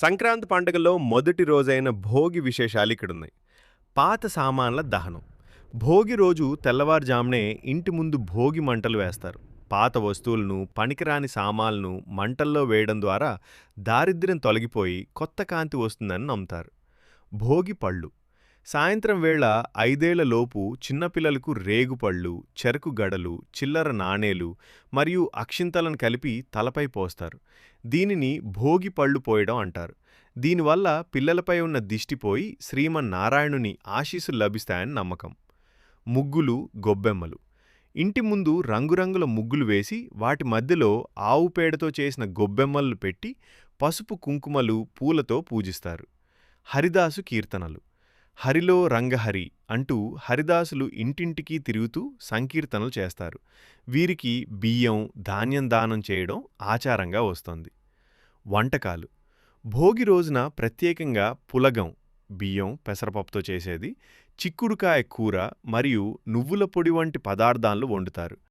సంక్రాంతి పండుగలో మొదటి రోజైన భోగి విశేషాలు ఇక్కడున్నాయి. పాత సామాన్ల దహనం. భోగి రోజు తెల్లవారుజామునే ఇంటి ముందు భోగి మంటలు వేస్తారు. పాత వస్తువులను పనికిరాని సామాన్లను మంటల్లో వేయడం ద్వారా దారిద్ర్యం తొలగిపోయి కొత్త కాంతి వస్తుందని నమ్ముతారు. భోగి పళ్ళు. సాయంత్రం వేళ ఐదేళ్ళలోపు చిన్నపిల్లలకు రేగుపళ్ళు చెరకు గడలు చిల్లర నాణేలు మరియు అక్షింతలను కలిపి తలపై పోస్తారు. దీనిని భోగి పళ్ళు పోయడం అంటారు. దీనివల్ల పిల్లలపై ఉన్న దిష్టిపోయి శ్రీమన్నారాయణుని ఆశీస్సులు లభిస్తాయని నమ్మకం. ముగ్గులు గొబ్బెమ్మలు. ఇంటి ముందు రంగురంగుల ముగ్గులు వేసి వాటి మధ్యలో ఆవు పేడతో చేసిన గొబ్బెమ్మలు పెట్టి పసుపు కుంకుమలు పూలతో పూజిస్తారు. హరిదాసు కీర్తనలు. హరిలో రంగహరి అంటూ హరిదాసులు ఇంటింటికి తిరుగుతూ సంకీర్తనలు చేస్తారు. వీరికి బియ్యం ధాన్యం దానం చేయడం ఆచారంగా వస్తోంది. వంటకాలు. భోగి రోజున ప్రత్యేకంగా పులగం బియ్యం పెసరపప్పుతో చేసేది చిక్కుడుకాయ కూర మరియు నువ్వుల పొడి వంటి పదార్థాలు వండుతారు.